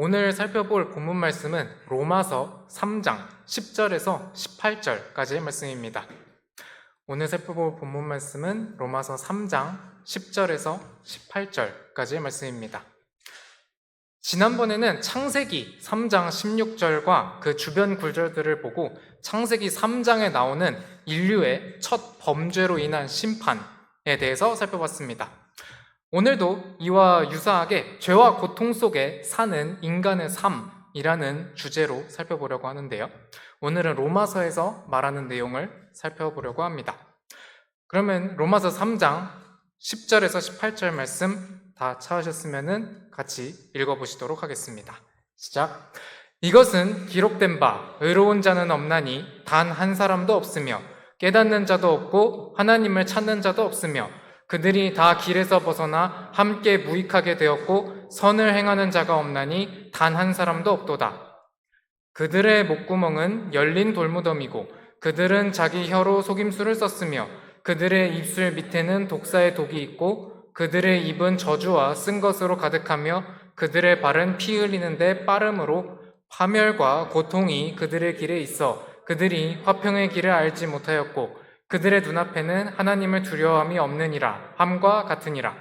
오늘 살펴볼 본문 말씀은 로마서 3장 10절에서 18절까지의 말씀입니다. 오늘 살펴볼 본문 말씀은 로마서 3장 10절에서 18절까지의 말씀입니다. 지난번에는 창세기 3장 16절과 그 주변 구절들을 보고 창세기 3장에 나오는 인류의 첫 범죄로 인한 심판에 대해서 살펴봤습니다. 오늘도 이와 유사하게 죄와 고통 속에 사는 인간의 삶이라는 주제로 살펴보려고 하는데요. 오늘은 로마서에서 말하는 내용을 살펴보려고 합니다. 그러면 로마서 3장 10절에서 18절 말씀 다 찾으셨으면 같이 읽어보시도록 하겠습니다. 시작. 이것은 기록된 바 의로운 자는 없나니 단 한 사람도 없으며 깨닫는 자도 없고 하나님을 찾는 자도 없으며 그들이 다 길에서 벗어나 함께 무익하게 되었고 선을 행하는 자가 없나니 단 한 사람도 없도다. 그들의 목구멍은 열린 돌무덤이고 그들은 자기 혀로 속임수를 썼으며 그들의 입술 밑에는 독사의 독이 있고 그들의 입은 저주와 쓴 것으로 가득하며 그들의 발은 피 흘리는데 빠름으로 파멸과 고통이 그들의 길에 있어 그들이 화평의 길을 알지 못하였고 그들의 눈앞에는 하나님을 두려움이 없느니라 함과 같으니라.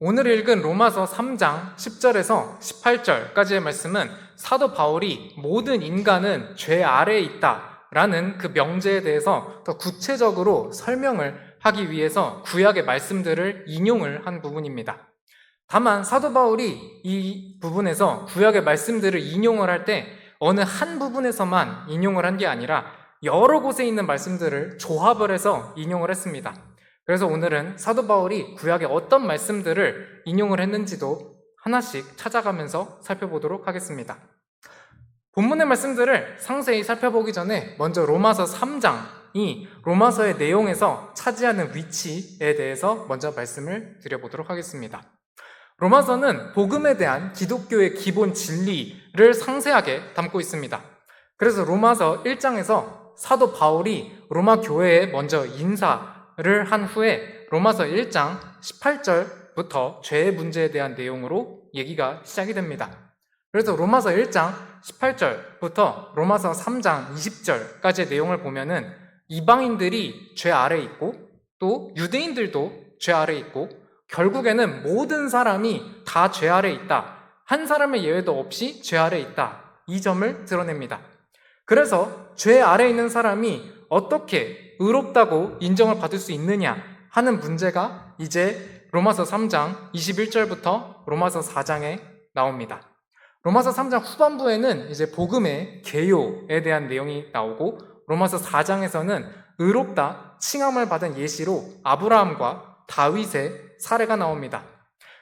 오늘 읽은 로마서 3장 10절에서 18절까지의 말씀은 사도 바울이 모든 인간은 죄 아래에 있다라는 그 명제에 대해서 더 구체적으로 설명을 하기 위해서 구약의 말씀들을 인용을 한 부분입니다. 다만 사도 바울이 이 부분에서 구약의 말씀들을 인용을 할 때 어느 한 부분에서만 인용을 한 게 아니라 여러 곳에 있는 말씀들을 조합을 해서 인용을 했습니다. 그래서 오늘은 사도 바울이 구약의 어떤 말씀들을 인용을 했는지도 하나씩 찾아가면서 살펴보도록 하겠습니다. 본문의 말씀들을 상세히 살펴보기 전에 먼저 로마서 3장이 로마서의 내용에서 차지하는 위치에 대해서 먼저 말씀을 드려보도록 하겠습니다. 로마서는 복음에 대한 기독교의 기본 진리를 상세하게 담고 있습니다. 그래서 로마서 1장에서 사도 바울이 로마 교회에 먼저 인사를 한 후에 로마서 1장 18절부터 죄의 문제에 대한 내용으로 얘기가 시작이 됩니다. 그래서 로마서 1장 18절부터 로마서 3장 20절까지의 내용을 보면은 이방인들이 죄 아래 있고 또 유대인들도 죄 아래 있고 결국에는 모든 사람이 다 죄 아래 있다. 한 사람의 예외도 없이 죄 아래 있다. 이 점을 드러냅니다. 그래서 죄 아래 있는 사람이 어떻게 의롭다고 인정을 받을 수 있느냐 하는 문제가 이제 로마서 3장 21절부터 로마서 4장에 나옵니다. 로마서 3장 후반부에는 이제 복음의 개요에 대한 내용이 나오고 로마서 4장에서는 의롭다 칭함을 받은 예시로 아브라함과 다윗의 사례가 나옵니다.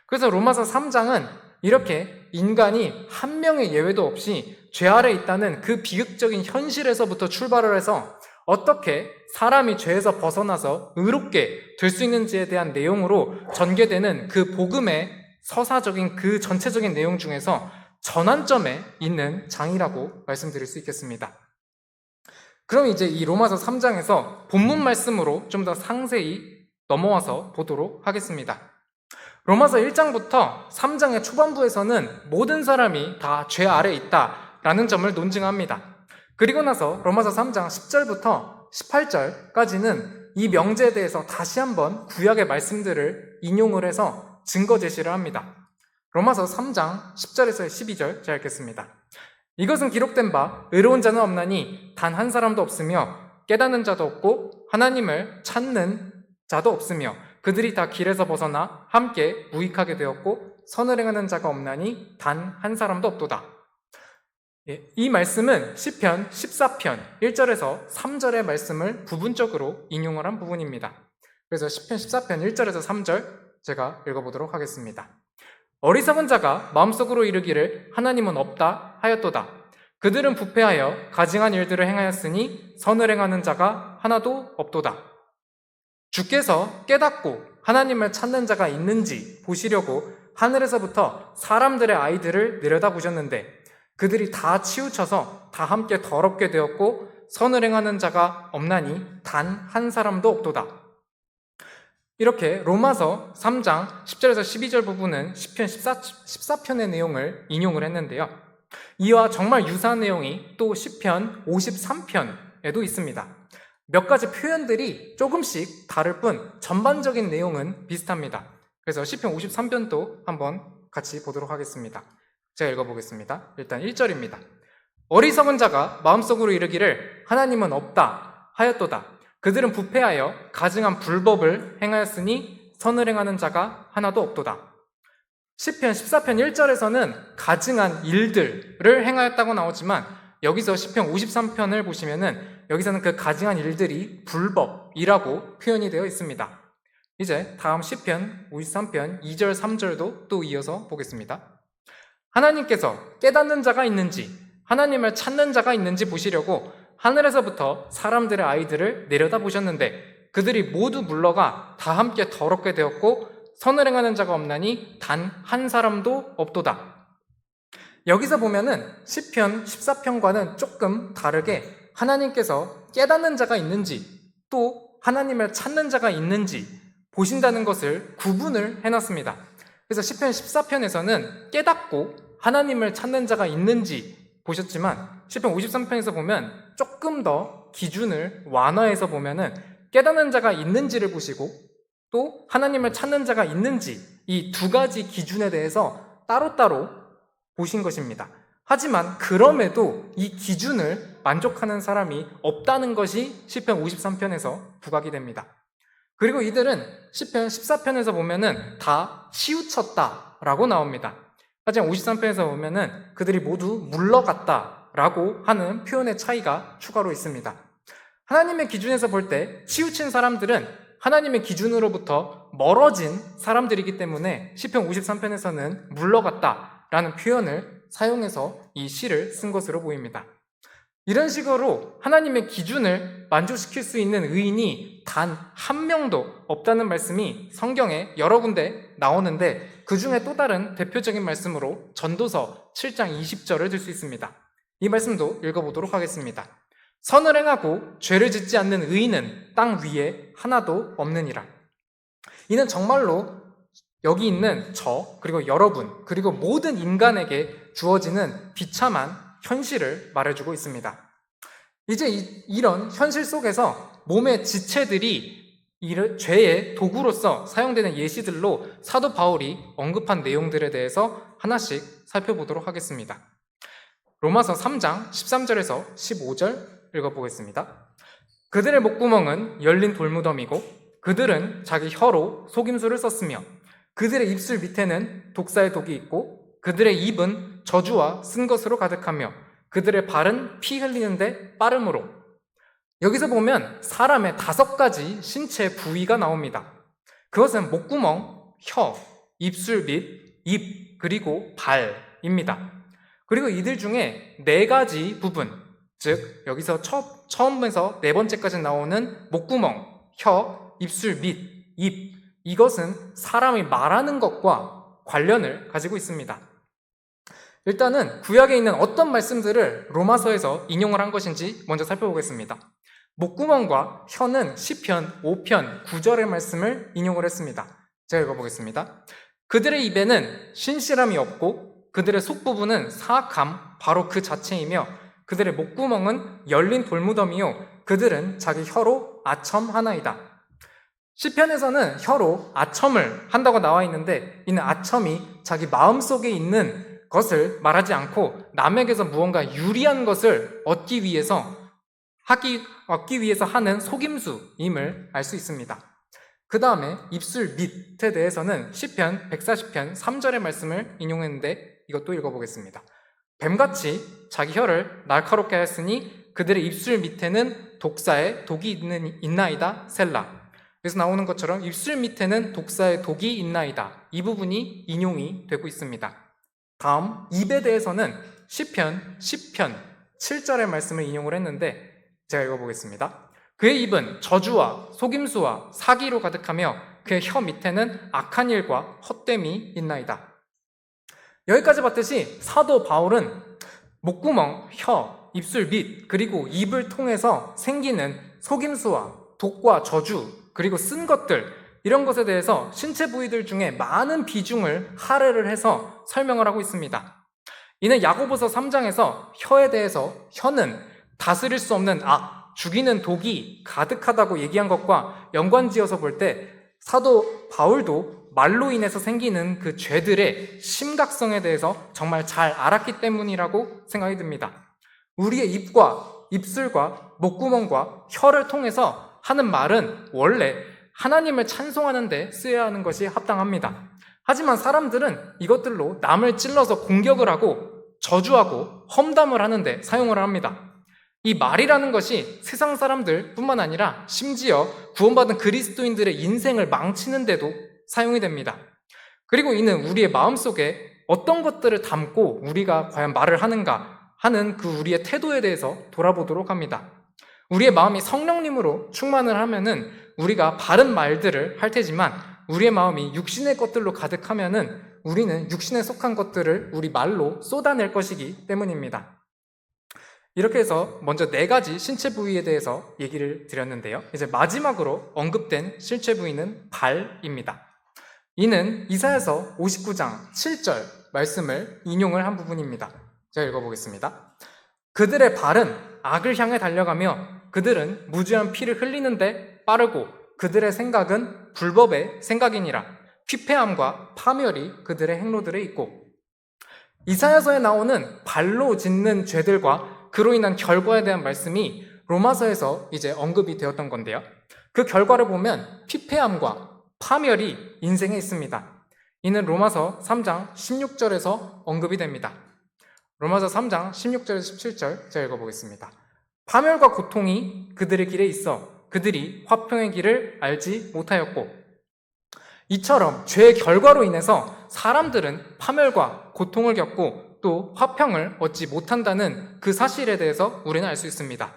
그래서 로마서 3장은 이렇게 인간이 한 명의 예외도 없이 죄 아래 있다는 그 비극적인 현실에서부터 출발을 해서 어떻게 사람이 죄에서 벗어나서 의롭게 될 수 있는지에 대한 내용으로 전개되는 그 복음의 서사적인 그 전체적인 내용 중에서 전환점에 있는 장이라고 말씀드릴 수 있겠습니다. 그럼 이제 이 로마서 3장에서 본문 말씀으로 좀 더 상세히 넘어와서 보도록 하겠습니다. 로마서 1장부터 3장의 초반부에서는 모든 사람이 다 죄 아래 있다 라는 점을 논증합니다. 그리고 나서 로마서 3장 10절부터 18절까지는 이 명제에 대해서 다시 한번 구약의 말씀들을 인용을 해서 증거 제시를 합니다. 로마서 3장 10절에서 12절 제가 읽겠습니다. 이것은 기록된 바 의로운 자는 없나니 단 한 사람도 없으며 깨닫는 자도 없고 하나님을 찾는 자도 없으며 그들이 다 길에서 벗어나 함께 무익하게 되었고 선을 행하는 자가 없나니 단 한 사람도 없도다. 예, 이 말씀은 시편 14편 1절에서 3절의 말씀을 부분적으로 인용을 한 부분입니다. 그래서 시편 14편 1절에서 3절 제가 읽어보도록 하겠습니다. 어리석은 자가 마음속으로 이르기를 하나님은 없다 하였도다. 그들은 부패하여 가증한 일들을 행하였으니 선을 행하는 자가 하나도 없도다. 주께서 깨닫고 하나님을 찾는 자가 있는지 보시려고 하늘에서부터 사람들의 아이들을 내려다보셨는데 그들이 다 치우쳐서 다 함께 더럽게 되었고 선을 행하는 자가 없나니 단 한 사람도 없도다. 이렇게 로마서 3장 10절에서 12절 부분은 시편 14, 14편의 내용을 인용을 했는데요. 이와 정말 유사한 내용이 또 시편 53편에도 있습니다. 몇 가지 표현들이 조금씩 다를 뿐 전반적인 내용은 비슷합니다. 그래서 시편 53편도 한번 같이 보도록 하겠습니다. 제가 읽어보겠습니다. 일단 1절입니다. 어리석은 자가 마음속으로 이르기를 하나님은 없다 하였도다. 그들은 부패하여 가증한 불법을 행하였으니 선을 행하는 자가 하나도 없도다. 시편 14편 1절에서는 가증한 일들을 행하였다고 나오지만 여기서 시편 53편을 보시면은 여기서는 그 가증한 일들이 불법이라고 표현이 되어 있습니다. 이제 다음 시편 53편 2절 3절도 또 이어서 보겠습니다. 하나님께서 깨닫는 자가 있는지 하나님을 찾는 자가 있는지 보시려고 하늘에서부터 사람들의 아이들을 내려다 보셨는데 그들이 모두 물러가 다 함께 더럽게 되었고 선을 행하는 자가 없나니 단 한 사람도 없도다. 여기서 보면은 시편 14편과는 조금 다르게 하나님께서 깨닫는 자가 있는지 또 하나님을 찾는 자가 있는지 보신다는 것을 구분을 해놨습니다. 그래서 시편 14편에서는 깨닫고 하나님을 찾는 자가 있는지 보셨지만 시편 53편에서 보면 조금 더 기준을 완화해서 보면은 깨닫는 자가 있는지를 보시고 또 하나님을 찾는 자가 있는지 이 두 가지 기준에 대해서 따로따로 보신 것입니다. 하지만 그럼에도 이 기준을 만족하는 사람이 없다는 것이 시편 53편에서 부각이 됩니다. 그리고 이들은 시편 14편에서 보면은 다 치우쳤다라고 나옵니다. 하지만 53편에서 보면은 그들이 모두 물러갔다라고 하는 표현의 차이가 추가로 있습니다. 하나님의 기준에서 볼 때 치우친 사람들은 하나님의 기준으로부터 멀어진 사람들이기 때문에 시편 53편에서는 물러갔다라는 표현을 사용해서 이 시를 쓴 것으로 보입니다. 이런 식으로 하나님의 기준을 만족시킬 수 있는 의인이 단 한 명도 없다는 말씀이 성경에 여러 군데 나오는데 그 중에 또 다른 대표적인 말씀으로 전도서 7장 20절을 들 수 있습니다. 이 말씀도 읽어보도록 하겠습니다. 선을 행하고 죄를 짓지 않는 의인은 땅 위에 하나도 없느니라. 이는 정말로 여기 있는 저, 그리고 여러분, 그리고 모든 인간에게 주어지는 비참한 현실을 말해주고 있습니다. 이제 이, 런 현실 속에서 몸의 지체들이 죄의 도구로서 사용되는 예시들로 사도 바울이 언급한 내용들에 대해서 하나씩 살펴보도록 하겠습니다. 로마서 3장 13절에서 15절 읽어보겠습니다. 그들의 목구멍은 열린 돌무덤이고 그들은 자기 혀로 속임수를 썼으며 그들의 입술 밑에는 독사의 독이 있고 그들의 입은 저주와 쓴 것으로 가득하며 그들의 발은 피 흘리는데 빠름으로 여기서 보면 사람의 다섯 가지 신체 부위가 나옵니다. 그것은 목구멍, 혀, 입술 및 입, 그리고 발입니다. 그리고 이들 중에 네 가지 부분, 즉, 여기서 첫, 처음에서 네 번째까지 나오는 목구멍, 혀, 입술 및 입, 이것은 사람이 말하는 것과 관련을 가지고 있습니다. 일단은 구약에 있는 어떤 말씀들을 로마서에서 인용을 한 것인지 먼저 살펴보겠습니다. 목구멍과 혀는 시편 5편 9절의 말씀을 인용을 했습니다. 제가 읽어보겠습니다. 그들의 입에는 신실함이 없고 그들의 속부분은 사악함 바로 그 자체이며 그들의 목구멍은 열린 돌무덤이요 그들은 자기 혀로 아첨 하나이다. 시편에서는 혀로 아첨을 한다고 나와 있는데 이는 아첨이 자기 마음속에 있는 것을 말하지 않고 남에게서 무언가 유리한 것을 얻기 위해서 하기, 얻기 위해서 하는 속임수임을 알 수 있습니다. 그 다음에 입술 밑에 대해서는 시편 140편 3절의 말씀을 인용했는데 이것도 읽어보겠습니다. 뱀같이 자기 혀를 날카롭게 하였으니 그들의 입술 밑에는 독사의 독이 있는, 있나이다 셀라. 그래서 나오는 것처럼 입술 밑에는 독사의 독이 있나이다. 이 부분이 인용이 되고 있습니다. 다음 입에 대해서는 시편 10편 7절의 말씀을 인용을 했는데 제가 읽어보겠습니다. 그의 입은 저주와 속임수와 사기로 가득하며 그의 혀 밑에는 악한 일과 헛됨이 있나이다. 여기까지 봤듯이 사도 바울은 목구멍, 혀, 입술 밑 그리고 입을 통해서 생기는 속임수와 독과 저주 그리고 쓴 것들 이런 것에 대해서 신체 부위들 중에 많은 비중을 할애를 해서 설명을 하고 있습니다. 이는 야고보서 3장에서 혀에 대해서 혀는 다스릴 수 없는 악, 죽이는 독이 가득하다고 얘기한 것과 연관지어서 볼 때 사도 바울도 말로 인해서 생기는 그 죄들의 심각성에 대해서 정말 잘 알았기 때문이라고 생각이 듭니다. 우리의 입과 입술과 목구멍과 혀를 통해서 하는 말은 원래 하나님을 찬송하는데 쓰여야 하는 것이 합당합니다. 하지만 사람들은 이것들로 남을 찔러서 공격을 하고 저주하고 험담을 하는데 사용을 합니다. 이 말이라는 것이 세상 사람들 뿐만 아니라 심지어 구원받은 그리스도인들의 인생을 망치는데도 사용이 됩니다. 그리고 이는 우리의 마음 속에 어떤 것들을 담고 우리가 과연 말을 하는가 하는 그 우리의 태도에 대해서 돌아보도록 합니다. 우리의 마음이 성령님으로 충만을 하면은 우리가 바른 말들을 할 테지만 우리의 마음이 육신의 것들로 가득하면은 우리는 육신에 속한 것들을 우리 말로 쏟아낼 것이기 때문입니다. 이렇게 해서 먼저 네 가지 신체 부위에 대해서 얘기를 드렸는데요. 이제 마지막으로 언급된 신체 부위는 발입니다. 이는 이사야서 59장 7절 말씀을 인용을 한 부분입니다. 제가 읽어보겠습니다. 그들의 발은 악을 향해 달려가며 그들은 무죄한 피를 흘리는데 빠르고 그들의 생각은 불법의 생각이니라. 피폐함과 파멸이 그들의 행로들에 있고 이사야서에 나오는 발로 짓는 죄들과 그로 인한 결과에 대한 말씀이 로마서에서 이제 언급이 되었던 건데요. 그 결과를 보면 피폐함과 파멸이 인생에 있습니다. 이는 로마서 3장 16절에서 언급이 됩니다. 로마서 3장 16절에서 17절 제가 읽어보겠습니다. 파멸과 고통이 그들의 길에 있어 그들이 화평의 길을 알지 못하였고 이처럼 죄의 결과로 인해서 사람들은 파멸과 고통을 겪고 또 화평을 얻지 못한다는 그 사실에 대해서 우리는 알 수 있습니다.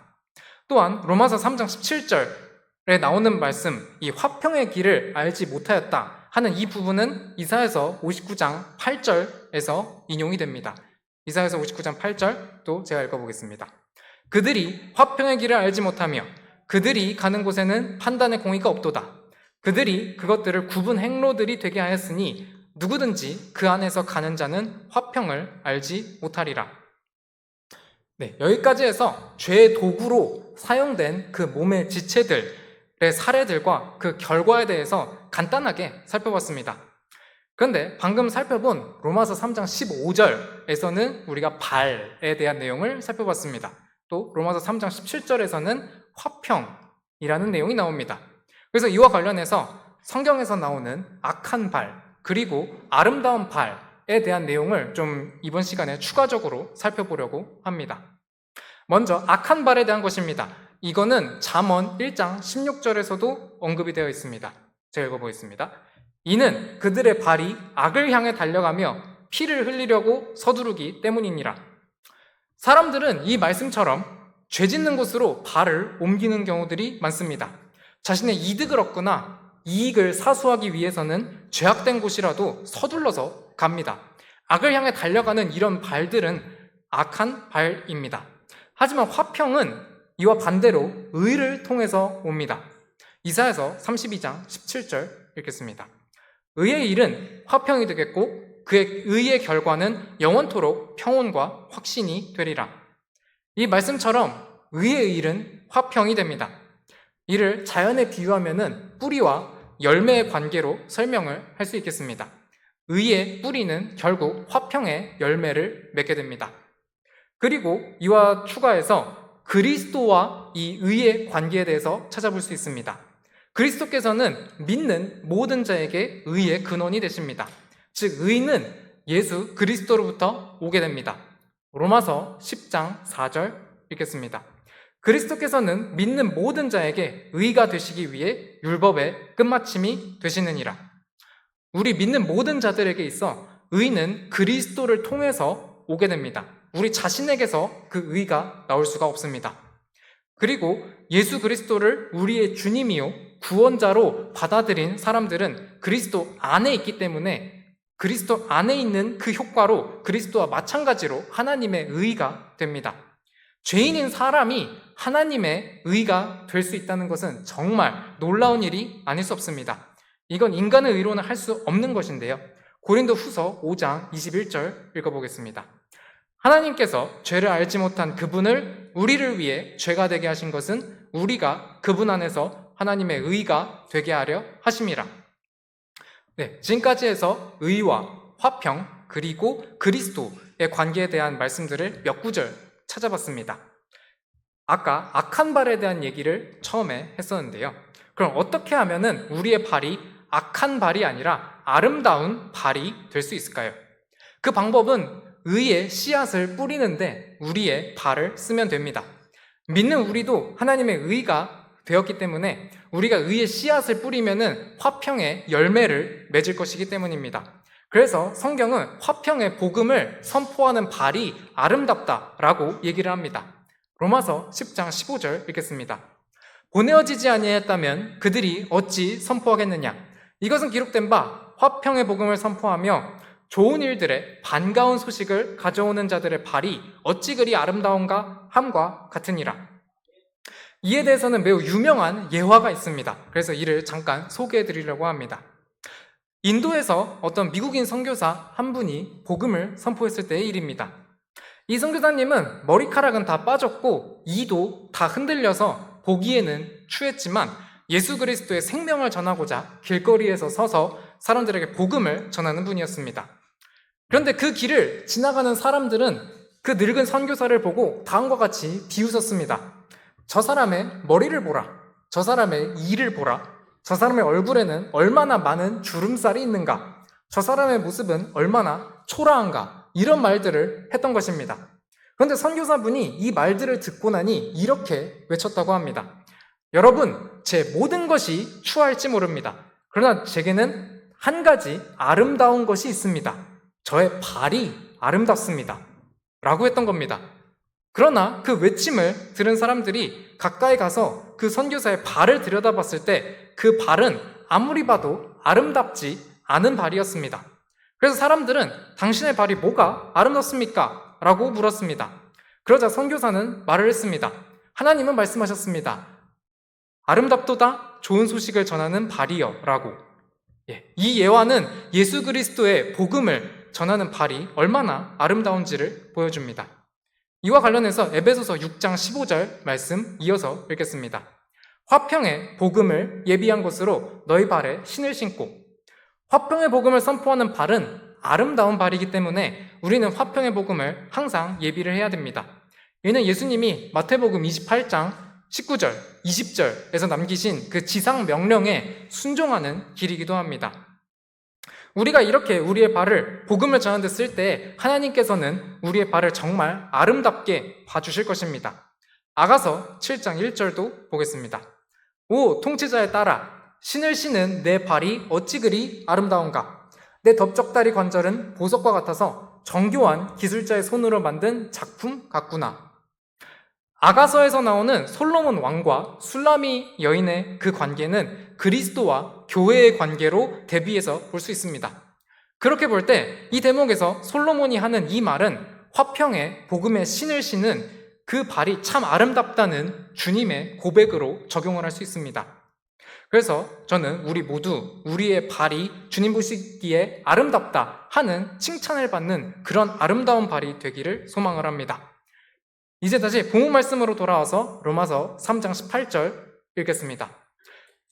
또한 로마서 3장 17절에 나오는 말씀, 이 화평의 길을 알지 못하였다 하는 이 부분은 이사에서 59장 8절에서 인용이 됩니다. 이사에서 59장 8절 또 제가 읽어보겠습니다. 그들이 화평의 길을 알지 못하며 그들이 가는 곳에는 판단의 공의가 없도다. 그들이 그것들을 구분 행로들이 되게 하였으니 누구든지 그 안에서 가는 자는 화평을 알지 못하리라. 네, 여기까지 해서 죄의 도구로 사용된 그 몸의 지체들의 사례들과 그 결과에 대해서 간단하게 살펴봤습니다. 그런데 방금 살펴본 로마서 3장 15절에서는 우리가 발에 대한 내용을 살펴봤습니다. 또 로마서 3장 17절에서는 화평이라는 내용이 나옵니다. 그래서 이와 관련해서 성경에서 나오는 악한 발, 그리고 아름다운 발에 대한 내용을 좀 이번 시간에 추가적으로 살펴보려고 합니다. 먼저 악한 발에 대한 것입니다. 이거는 잠언 1장 16절에서도 언급이 되어 있습니다. 제가 읽어보겠습니다. 이는 그들의 발이 악을 향해 달려가며 피를 흘리려고 서두르기 때문이니라. 사람들은 이 말씀처럼 죄 짓는 곳으로 발을 옮기는 경우들이 많습니다. 자신의 이득을 얻거나 이익을 사수하기 위해서는 죄악된 곳이라도 서둘러서 갑니다. 악을 향해 달려가는 이런 발들은 악한 발입니다. 하지만 화평은 이와 반대로 의를 통해서 옵니다. 이사에서 32장 17절 읽겠습니다. 의의 일은 화평이 되겠고 그의 의의 결과는 영원토록 평온과 확신이 되리라. 이 말씀처럼 의의 일은 화평이 됩니다. 이를 자연에 비유하면은 뿌리와 열매의 관계로 설명을 할 수 있겠습니다. 의의 뿌리는 결국 화평의 열매를 맺게 됩니다. 그리고 이와 추가해서 그리스도와 이 의의 관계에 대해서 찾아볼 수 있습니다. 그리스도께서는 믿는 모든 자에게 의의 근원이 되십니다. 즉, 의는 예수 그리스도로부터 오게 됩니다. 로마서 10장 4절 읽겠습니다. 그리스도께서는 믿는 모든 자에게 의가 되시기 위해 율법의 끝마침이 되시느니라. 우리 믿는 모든 자들에게 있어 의는 그리스도를 통해서 오게 됩니다. 우리 자신에게서 그 의가 나올 수가 없습니다. 그리고 예수 그리스도를 우리의 주님이요 구원자로 받아들인 사람들은 그리스도 안에 있기 때문에 그리스도 안에 있는 그 효과로 그리스도와 마찬가지로 하나님의 의가 됩니다. 죄인인 사람이 하나님의 의가 될 수 있다는 것은 정말 놀라운 일이 아닐 수 없습니다. 이건 인간의 의로는 할 수 없는 것인데요. 고린도 후서 5장 21절 읽어보겠습니다. 하나님께서 죄를 알지 못한 그분을 우리를 위해 죄가 되게 하신 것은 우리가 그분 안에서 하나님의 의가 되게 하려 하심이라. 네, 지금까지 해서 의와 화평 그리고 그리스도의 관계에 대한 말씀들을 몇 구절 찾아봤습니다. 아까 악한 발에 대한 얘기를 처음에 했었는데요. 그럼 어떻게 하면은 우리의 발이 악한 발이 아니라 아름다운 발이 될 수 있을까요? 그 방법은 의의 씨앗을 뿌리는데 우리의 발을 쓰면 됩니다. 믿는 우리도 하나님의 의가 되었기 때문에 우리가 의의 씨앗을 뿌리면은 화평의 열매를 맺을 것이기 때문입니다. 그래서 성경은 화평의 복음을 선포하는 발이 아름답다라고 얘기를 합니다. 로마서 10장 15절 읽겠습니다. 보내어지지 아니했다면 그들이 어찌 선포하겠느냐? 이것은 기록된 바 화평의 복음을 선포하며 좋은 일들의 반가운 소식을 가져오는 자들의 발이 어찌 그리 아름다운가 함과 같으니라. 이에 대해서는 매우 유명한 예화가 있습니다. 그래서 이를 잠깐 소개해 드리려고 합니다. 인도에서 어떤 미국인 선교사 한 분이 복음을 선포했을 때의 일입니다. 이 선교사님은 머리카락은 다 빠졌고 이도 다 흔들려서 보기에는 추했지만 예수 그리스도의 생명을 전하고자 길거리에서 서서 사람들에게 복음을 전하는 분이었습니다. 그런데 그 길을 지나가는 사람들은 그 늙은 선교사를 보고 다음과 같이 비웃었습니다. 저 사람의 머리를 보라. 저 사람의 이를 보라. 저 사람의 얼굴에는 얼마나 많은 주름살이 있는가. 저 사람의 모습은 얼마나 초라한가. 이런 말들을 했던 것입니다. 그런데 선교사분이 이 말들을 듣고 나니 이렇게 외쳤다고 합니다. 여러분, 제 모든 것이 추할지 모릅니다. 그러나 제게는 한 가지 아름다운 것이 있습니다. 저의 발이 아름답습니다. 라고 했던 겁니다. 그러나 그 외침을 들은 사람들이 가까이 가서 그 선교사의 발을 들여다봤을 때 그 발은 아무리 봐도 아름답지 않은 발이었습니다. 그래서 사람들은 당신의 발이 뭐가 아름답습니까? 라고 물었습니다. 그러자 선교사는 말을 했습니다. 하나님은 말씀하셨습니다. 아름답도다 좋은 소식을 전하는 발이여 라고. 예, 이 예화는 예수 그리스도의 복음을 전하는 발이 얼마나 아름다운지를 보여줍니다. 이와 관련해서 에베소서 6장 15절 말씀 이어서 읽겠습니다. 화평의 복음을 예비한 것으로 너희 발에 신을 신고 화평의 복음을 선포하는 발은 아름다운 발이기 때문에 우리는 화평의 복음을 항상 예비를 해야 됩니다. 이는 예수님이 마태복음 28장 19절, 20절에서 남기신 그 지상 명령에 순종하는 길이기도 합니다. 우리가 이렇게 우리의 발을 복음을 전하는 데 쓸 때 하나님께서는 우리의 발을 정말 아름답게 봐주실 것입니다. 아가서 7장 1절도 보겠습니다. 오 통치자의 딸아 신을 신은 내 발이 어찌 그리 아름다운가 내 덥적다리 관절은 보석과 같아서 정교한 기술자의 손으로 만든 작품 같구나. 아가서에서 나오는 솔로몬 왕과 술라미 여인의 그 관계는 그리스도와 교회의 관계로 대비해서 볼 수 있습니다. 그렇게 볼 때 이 대목에서 솔로몬이 하는 이 말은 화평의 복음의 신을 신은 그 발이 참 아름답다는 주님의 고백으로 적용을 할 수 있습니다. 그래서 저는 우리 모두 우리의 발이 주님 보시기에 아름답다 하는 칭찬을 받는 그런 아름다운 발이 되기를 소망을 합니다. 이제 다시 본문 말씀으로 돌아와서 로마서 3장 18절 읽겠습니다.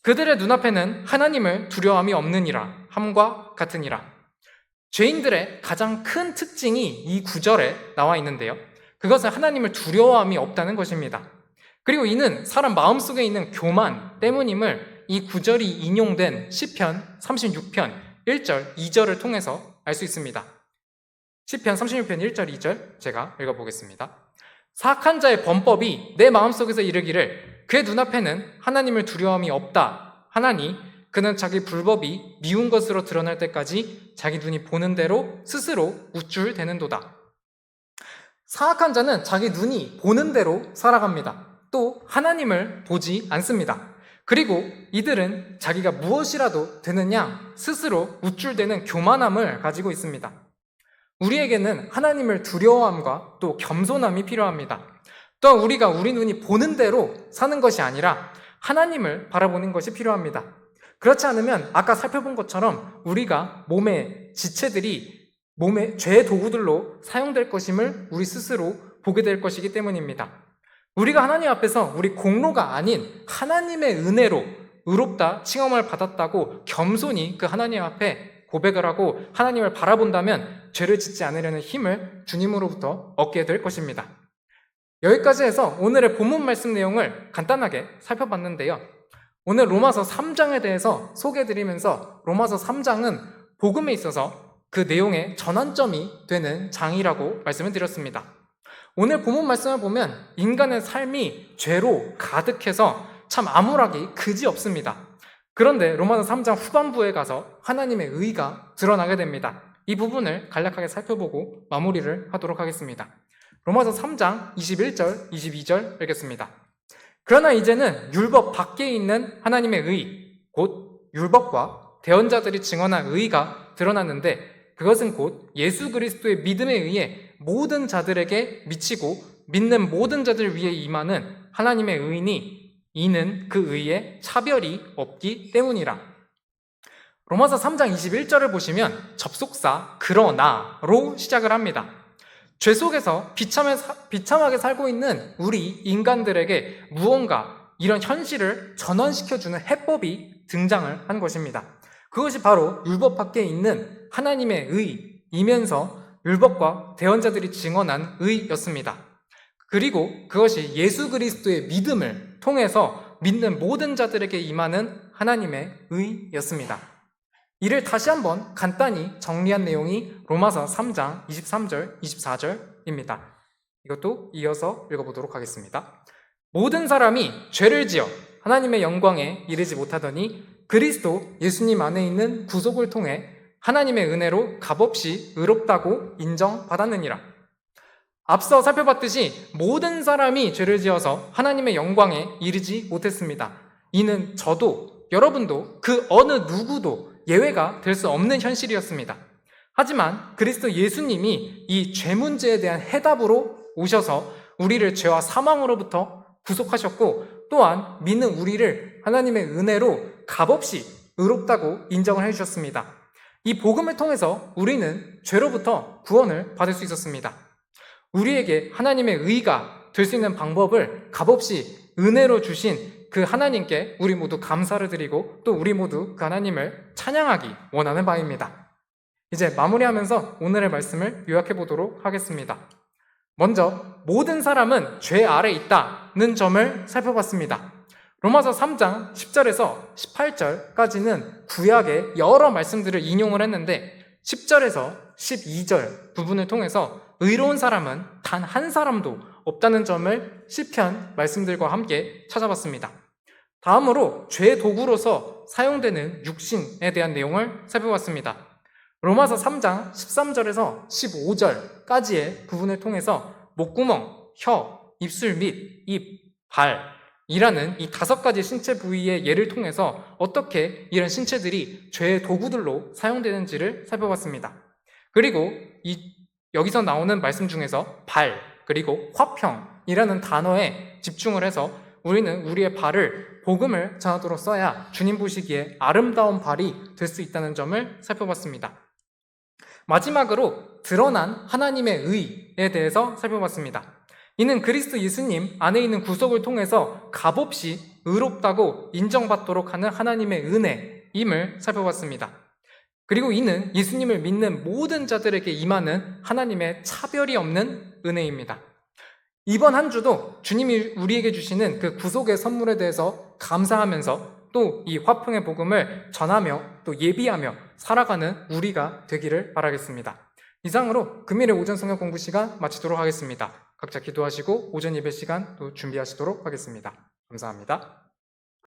그들의 눈앞에는 하나님을 두려움이 없느니라 함과 같으니라. 죄인들의 가장 큰 특징이 이 구절에 나와 있는데요. 그것은 하나님을 두려워함이 없다는 것입니다. 그리고 이는 사람 마음속에 있는 교만 때문임을 이 구절이 인용된 시편 36편 1절, 2절을 통해서 알 수 있습니다. 시편 36편 1절, 2절 제가 읽어 보겠습니다. 사악한 자의 범법이 내 마음속에서 이르기를 그의 눈앞에는 하나님을 두려움이 없다 하나니 그는 자기 불법이 미운 것으로 드러날 때까지 자기 눈이 보는 대로 스스로 우쭐대는도다. 사악한 자는 자기 눈이 보는 대로 살아갑니다. 또 하나님을 보지 않습니다. 그리고 이들은 자기가 무엇이라도 되느냐 스스로 우쭐대는 교만함을 가지고 있습니다. 우리에게는 하나님을 두려워함과 또 겸손함이 필요합니다. 또한 우리가 우리 눈이 보는 대로 사는 것이 아니라 하나님을 바라보는 것이 필요합니다. 그렇지 않으면 아까 살펴본 것처럼 우리가 몸의 지체들이 몸의 죄의 도구들로 사용될 것임을 우리 스스로 보게 될 것이기 때문입니다. 우리가 하나님 앞에서 우리 공로가 아닌 하나님의 은혜로 의롭다 칭함을 받았다고 겸손히 그 하나님 앞에 고백을 하고 하나님을 바라본다면 죄를 짓지 않으려는 힘을 주님으로부터 얻게 될 것입니다. 여기까지 해서 오늘의 본문 말씀 내용을 간단하게 살펴봤는데요. 오늘 로마서 3장에 대해서 소개해드리면서 로마서 3장은 복음에 있어서 그 내용의 전환점이 되는 장이라고 말씀을 드렸습니다. 오늘 본문 말씀을 보면 인간의 삶이 죄로 가득해서 참 암울하기 그지 없습니다. 그런데 로마서 3장 후반부에 가서 하나님의 의가 드러나게 됩니다. 이 부분을 간략하게 살펴보고 마무리를 하도록 하겠습니다. 로마서 3장 21절, 22절 읽겠습니다. 그러나 이제는 율법 밖에 있는 하나님의 의, 곧 율법과 대언자들이 증언한 의가 드러났는데 그것은 곧 예수 그리스도의 믿음에 의해 모든 자들에게 미치고 믿는 모든 자들 위에 임하는 하나님의 의니 이 는 그 의에 차별이 없기 때문이라. 로마서 3장 21절을 보시면 접속사 그러나로 시작을 합니다. 죄 속에서 비참해, 비참하게 살고 있는 우리 인간들에게 무언가 이런 현실을 전환시켜주는 해법이 등장을 한 것입니다. 그것이 바로 율법 밖에 있는 하나님의 의이면서 율법과 대언자들이 증언한 의였습니다. 그리고 그것이 예수 그리스도의 믿음을 통해서 믿는 모든 자들에게 임하는 하나님의 의였습니다. 이를 다시 한번 간단히 정리한 내용이 로마서 3장 23절, 24절입니다. 이것도 이어서 읽어보도록 하겠습니다. 모든 사람이 죄를 지어 하나님의 영광에 이르지 못하더니 그리스도 예수님 안에 있는 구속을 통해 하나님의 은혜로 값없이 의롭다고 인정받았느니라. 앞서 살펴봤듯이 모든 사람이 죄를 지어서 하나님의 영광에 이르지 못했습니다. 이는 저도 여러분도 그 어느 누구도 예외가 될 수 없는 현실이었습니다. 하지만 그리스도 예수님이 이 죄 문제에 대한 해답으로 오셔서 우리를 죄와 사망으로부터 구속하셨고 또한 믿는 우리를 하나님의 은혜로 값없이 의롭다고 인정을 해주셨습니다. 이 복음을 통해서 우리는 죄로부터 구원을 받을 수 있었습니다. 우리에게 하나님의 의가 될 수 있는 방법을 값없이 은혜로 주신 그 하나님께 우리 모두 감사를 드리고 또 우리 모두 그 하나님을 찬양하기 원하는 바입니다. 이제 마무리하면서 오늘의 말씀을 요약해 보도록 하겠습니다. 먼저 모든 사람은 죄 아래 있다는 점을 살펴봤습니다. 로마서 3장 10절에서 18절까지는 구약의 여러 말씀들을 인용을 했는데 10절에서 12절 부분을 통해서 의로운 사람은 단 한 사람도 없다는 점을 시편 말씀들과 함께 찾아봤습니다. 다음으로 죄 도구로서 사용되는 육신에 대한 내용을 살펴봤습니다. 로마서 3장 13절에서 15절까지의 부분을 통해서 목구멍, 혀, 입술 및 입, 발, 이라는 이 다섯 가지 신체 부위의 예를 통해서 어떻게 이런 신체들이 죄의 도구들로 사용되는지를 살펴봤습니다. 그리고 이 여기서 나오는 말씀 중에서 발 그리고 화평이라는 단어에 집중을 해서 우리는 우리의 발을 복음을 전하도록 써야 주님 보시기에 아름다운 발이 될 수 있다는 점을 살펴봤습니다. 마지막으로 드러난 하나님의 의에 대해서 살펴봤습니다. 이는 그리스도 예수님 안에 있는 구속을 통해서 값없이 의롭다고 인정받도록 하는 하나님의 은혜임을 살펴봤습니다. 그리고 이는 예수님을 믿는 모든 자들에게 임하는 하나님의 차별이 없는 은혜입니다. 이번 한 주도 주님이 우리에게 주시는 그 구속의 선물에 대해서 감사하면서 또 이 화평의 복음을 전하며 또 예비하며 살아가는 우리가 되기를 바라겠습니다. 이상으로 금일의 오전 성경 공부 시간 마치도록 하겠습니다. 각자 기도하시고 오전 예배 시간 또 준비하시도록 하겠습니다. 감사합니다.